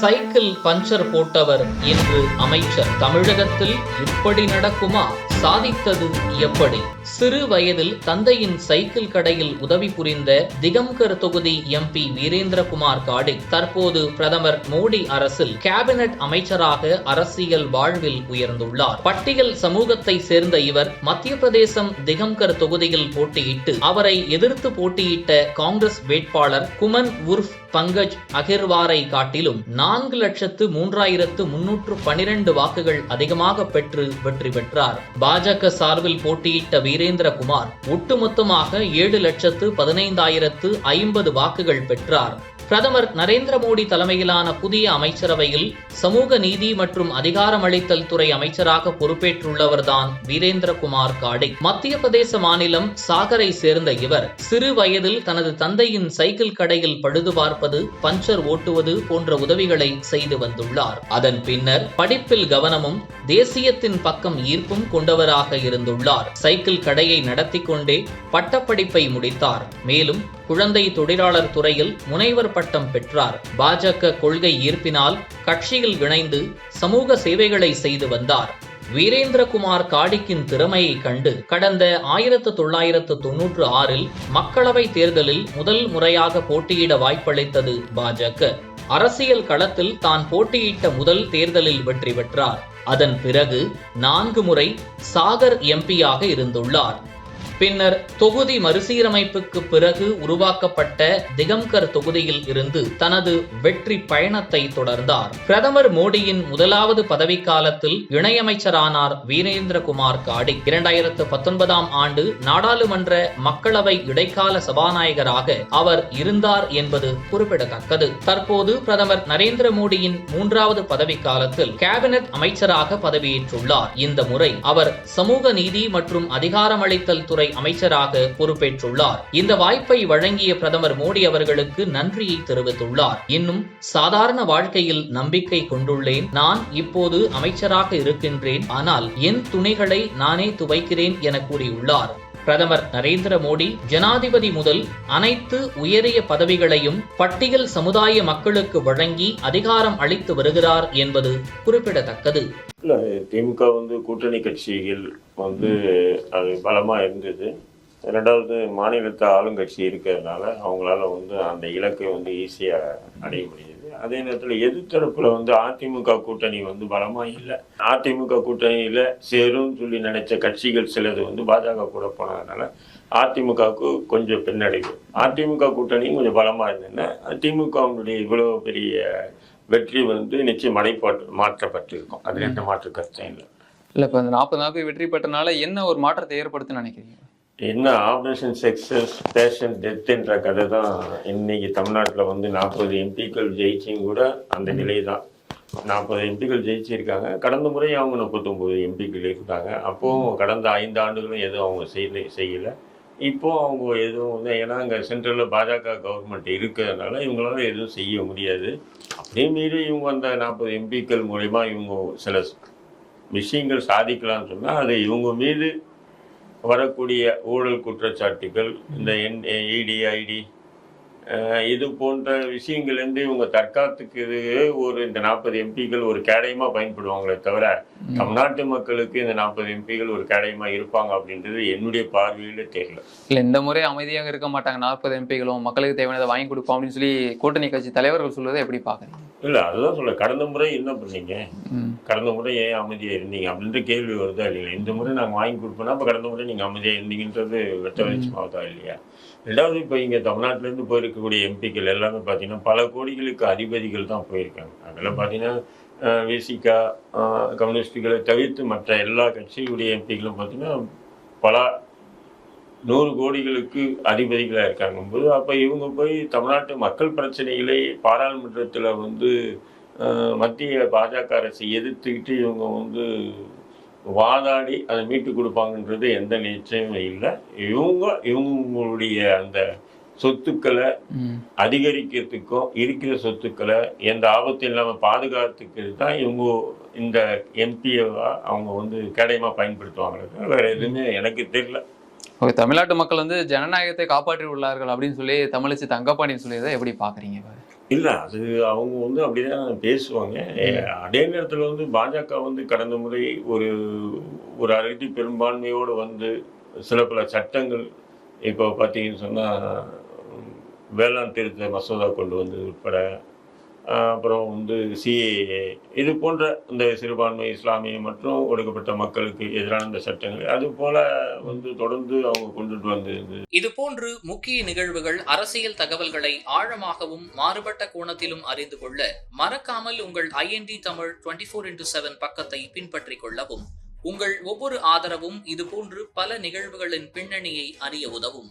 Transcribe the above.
Cycle puncture போட்டவர் இன்று அமைச்சர். தமிழகத்தில் இப்படி நடக்குமா? சாதித்தது எப்படி? சிறு வயதில் தந்தையின் சைக்கிள் கடையில் உதவி புரிந்த திகம்கர் தொகுதி எம்பி வீரேந்திரகுமார் காடி தற்போது பிரதமர் மோடி அரசில் கேபினட் அமைச்சராக அரசியல் வாழ்வில் உயர்ந்துள்ளார். பட்டியல் சமூகத்தை சேர்ந்த இவர் மத்திய பிரதேசம் திகம்கர் தொகுதியில் போட்டியிட்டு அவரை எதிர்த்து போட்டியிட்ட காங்கிரஸ் வேட்பாளர் குமன் உர்ஃப் பங்கஜ் அகிர்வாரை காட்டிலும் நான்கு லட்சத்து மூன்றாயிரத்து முன்னூற்று பனிரெண்டு வாக்குகள் அதிகமாக பெற்று வெற்றி பெற்றார். பாஜக சார்பில் போட்டியிட்ட வீரேந்திரகுமார் ஒட்டுமொத்தமாக ஏழு லட்சத்து பதினைந்தாயிரத்து ஐம்பது வாக்குகள் பெற்றார். பிரதமர் நரேந்திர மோடி தலைமையிலான புதிய அமைச்சரவையில் சமூக நீதி மற்றும் அதிகாரமளித்தல் துறை அமைச்சராக பொறுப்பேற்றுள்ளவர்தான் வீரேந்திரகுமார் காடே. மத்திய பிரதேச மாநிலம் சாகரை சேர்ந்த இவர். சிறு வயதில் தனது தந்தையின் சைக்கிள் கடையில் பழுது பார்ப்பது பஞ்சர் ஓட்டுவது போன்ற உதவிகளை செய்து வந்துள்ளார். அதன் பின்னர் படிப்பில் கவனமும் தேசியத்தின் பக்கம் ஈர்ப்பும் கொண்டவராக இருந்துள்ளார். சைக்கிள் கடையை நடத்தி கொண்டே பட்டப்படிப்பை முடித்தார். மேலும் குழந்தை தொழிலாளர் துறையில் முனைவர் பட்டம் பெற்றார். பாஜக கொள்கை ஈர்ப்பினால் கட்சியில் இணைந்து சமூக சேவைகளை செய்து வந்தார். வீரேந்திரகுமார் காடிக்கின் திறமையை கண்டு கடந்த ஆயிரத்து தொள்ளாயிரத்து தொன்னூற்று ஆறில் மக்களவை தேர்தலில் முதல் முறையாக போட்டியிட வாய்ப்பளித்தது பாஜக. அரசியல் களத்தில் தான் போட்டியிட்ட முதல் தேர்தலில் வெற்றி பெற்றார். அதன் பிறகு நான்கு முறை சாகர் எம்பியாக இருந்துள்ளார். பின்னர் தொகுதி மறுசீரமைப்புக்கு பிறகு உருவாக்கப்பட்ட திகம்கர் தொகுதியில் இருந்து தனது வெற்றி பயணத்தை தொடர்ந்தார். பிரதமர் மோடியின் முதலாவது பதவிக்காலத்தில் இணையமைச்சரானார் வீரேந்திரகுமார் காடி. இரண்டாயிரத்து பத்தொன்பதாம் ஆண்டு நாடாளுமன்ற மக்களவை இடைக்கால சபாநாயகராக அவர் இருந்தார் என்பது குறிப்பிடத்தக்கது. தற்போது பிரதமர் நரேந்திர மோடியின் மூன்றாவது பதவிக்காலத்தில் கேபினெட் அமைச்சராக பதவியேற்றுள்ளார். இந்த முறை அவர் சமூக நீதி மற்றும் அதிகாரமளித்தல் துறை துறை அமைச்சராக பொறுப்பேற்றுள்ளார். இந்த வாய்ப்பை வழங்கிய பிரதமர் மோடி அவர்களுக்கு நன்றியை தெரிவித்துள்ளார். இன்னும் சாதாரண வாழ்க்கையில் நம்பிக்கை கொண்டுள்ளேன். நான் இப்போது அமைச்சராக இருக்கின்றேன். ஆனால் என் துணைகளை நானே துவைக்கிறேன் என கூறியுள்ளார். பிரதமர் நரேந்திர மோடி ஜனாதிபதி முதல் அனைத்து உயரிய பதவிகளையும் பட்டியல் சமுதாய மக்களுக்கு வழங்கி அதிகாரம் அளித்து வருகிறார் என்பது குறிப்பிடத்தக்கது. திமுக வந்து கூட்டணி கட்சியில் வந்து அது பலமாக இருந்தது. ரெண்டாவது மாநிலத்தை ஆளுங்கட்சி இருக்கிறதுனால அவங்களால வந்து அந்த இலக்கை வந்து ஈஸியாக அடைய முடியுது. அதே நேரத்தில் எதிர்த்தரப்பில் வந்து அதிமுக கூட்டணி வந்து பலமாக இல்லை. அதிமுக கூட்டணியில் சேரும் சொல்லி நினைச்ச கட்சிகள் சிலது வந்து பாஜக கூட போனதுனால அதிமுகவுக்கு கொஞ்சம் பின்னடைவு. அதிமுக கூட்டணியும் கொஞ்சம் பலமாக இருந்ததுன்னா திமுகவுடைய இவ்வளோ பெரிய வெற்றி வந்து நிச்சயம் அடைப்பாட்டு மாற்றப்பட்டிருக்கும். அது எந்த மாற்று கருத்தும் இல்லை. இல்ல இப்ப இந்த நாற்பது நாட்கள் வெற்றி பெற்றனால என்ன ஒரு மாற்றத்தை ஏற்படுத்துன்னு நினைக்கிறீங்க? என்ன ஆப்ரேஷன் சக்சஸ் பேஷன் டெத்ன்ற கதை தான் இன்னைக்கு தமிழ்நாட்டில் வந்து நாற்பது எம்பிக்கள் ஜெயிச்சும் கூட அந்த நிலை தான் நாற்பது எம்பிக்கள் ஜெயிச்சிருக்காங்க. கடந்த முறை அவங்க முப்பத்தொம்போது எம்பிக்கள் இருக்காங்க அப்போவும் கடந்த ஐந்து ஆண்டுகளும் எதுவும் அவங்க செய்யல செய்யலை. இப்போ அவங்க எதுவும் வந்து ஏன்னா அங்கே சென்ட்ரலில் பாஜக கவர்மெண்ட் இருக்கிறதுனால இவங்களால எதுவும் செய்ய முடியாது. அப்படியே மீறி இவங்க அந்த நாற்பது எம்பிக்கள் மூலயமா இவங்க சில விஷயங்கள் சாதிக்கலாம்னு சொன்னால் அது இவங்க மீது வரக்கூடிய ஊழல் குற்றச்சாட்டுகள் இந்த என் இடி ஐடி இது போன்ற விஷயங்கள்லேருந்து இவங்க தற்காத்துக்கு ஒரு இந்த நாற்பது எம்பிக்கள் ஒரு கேடயமா பயன்படுவாங்களே தவிர தமிழ்நாட்டு மக்களுக்கு இந்த நாற்பது எம்பிகள் ஒரு கேடயமா இருப்பாங்க அப்படின்றது என்னுடைய பார்வையில தெரியல. இல்ல இந்த முறை அமைதியாக இருக்க மாட்டாங்க நாற்பது எம்பிகளும் மக்களுக்கு தேவையானதை வாங்கி கொடுப்போம் அப்படின்னு சொல்லி கூட்டணி கட்சி தலைவர்கள் சொல்வதை எப்படி பாக்குறீங்க? இல்ல அதுதான் சொல்ல கடந்த முறை என்ன பண்ணீங்க. கடந்த முறை ஏன் அமைதியா இருந்தீங்க? அப்படின்ற கேள்வி வருதா இல்லையா? இந்த முறை நாங்க வாங்கி கொடுப்போம்னா அப்ப கடந்த முறை நீங்க அமைதியா இருந்தீங்கன்றது வெட்ட வெளிச்சமாவதா இல்லையா? ரெண்டாவது இப்போ இங்க தமிழ்நாட்டுல இருந்து போயிருக்கக்கூடிய எம்பிக்கள் எல்லாமே பாத்தீங்கன்னா பல கோடிகளுக்கு அதிபதிகள் தான் போயிருக்காங்க. அதில் பாத்தீங்கன்னா விசிகா கம்யூனிஸ்டுகளை தவிர்த்து மற்ற எல்லா கட்சிகளுடைய எம்பிக்களும் பார்த்தீங்கன்னா பல நூறு கோடிகளுக்கு அதிபதிகளாக இருக்காங்க போது அப்போ இவங்க போய் தமிழ்நாட்டு மக்கள் பிரச்சனைகளை பாராளுமன்றத்தில் வந்து மத்திய பாஜக அரசை எதிர்த்துக்கிட்டு இவங்க வந்து வாதாடி அதை மீட்டு கொடுப்பாங்கன்றது எந்த நிச்சயமும் இல்லை. இவங்க இவங்களுடைய அந்த சொத்துக்களை. அதிகரிக்கிறதுக்கும் இருக்கிற சொத்துக்களை எந்த ஆபத்தும் இல்லாமல் பாதுகாத்துக்கு தான் இவங்க இந்த எம்பியை அவங்க வந்து கேடயமாக பயன்படுத்துவாங்க வேற எதுவுமே எனக்கு தெரியல. ஓகே தமிழ்நாட்டு மக்கள் வந்து ஜனநாயகத்தை காப்பாற்றி உள்ளார்கள் அப்படின்னு சொல்லி தமிழிச்சு தங்கப்பாண்டியன் சொல்லியதை எப்படி பாக்குறீங்க இல்ல அது அவங்க வந்து அப்படிதான் பேசுவாங்க. அதே நேரத்துல வந்து பாஜக வந்து கடந்த முறை ஒரு ஒரு அறுதி பெரும்பான்மையோடு வந்து சில பல சட்டங்கள் இப்போ பார்த்தீங்கன்னு சொன்னா உம், வேளாண் திருத்த மசோதா கொண்டு வந்து உட்பட அப்புறம் வந்து சிஏஏ இது போன்ற இந்த சிறுபான்மை இஸ்லாமிய மற்றும் ஒடுக்கப்பட்ட மக்களுக்கு எதிரான இந்த சட்டங்கள். அது போல வந்து தொடர்ந்து அவங்க கொண்டுட்டு வந்தது. இது போன்று முக்கிய நிகழ்வுகள் அரசியல் தகவல்களை ஆழமாகவும் மாறுபட்ட கோணத்திலும் அறிந்து கொள்ள மறக்காமல் உங்கள் IND Tamil twenty four into seven பக்கத்தை பின்பற்றிக் கொள்ளவும். உங்கள் ஒவ்வொரு ஆதரவும் இதுபோன்று பல நிகழ்வுகளின் பின்னணியை அறிய உதவும்.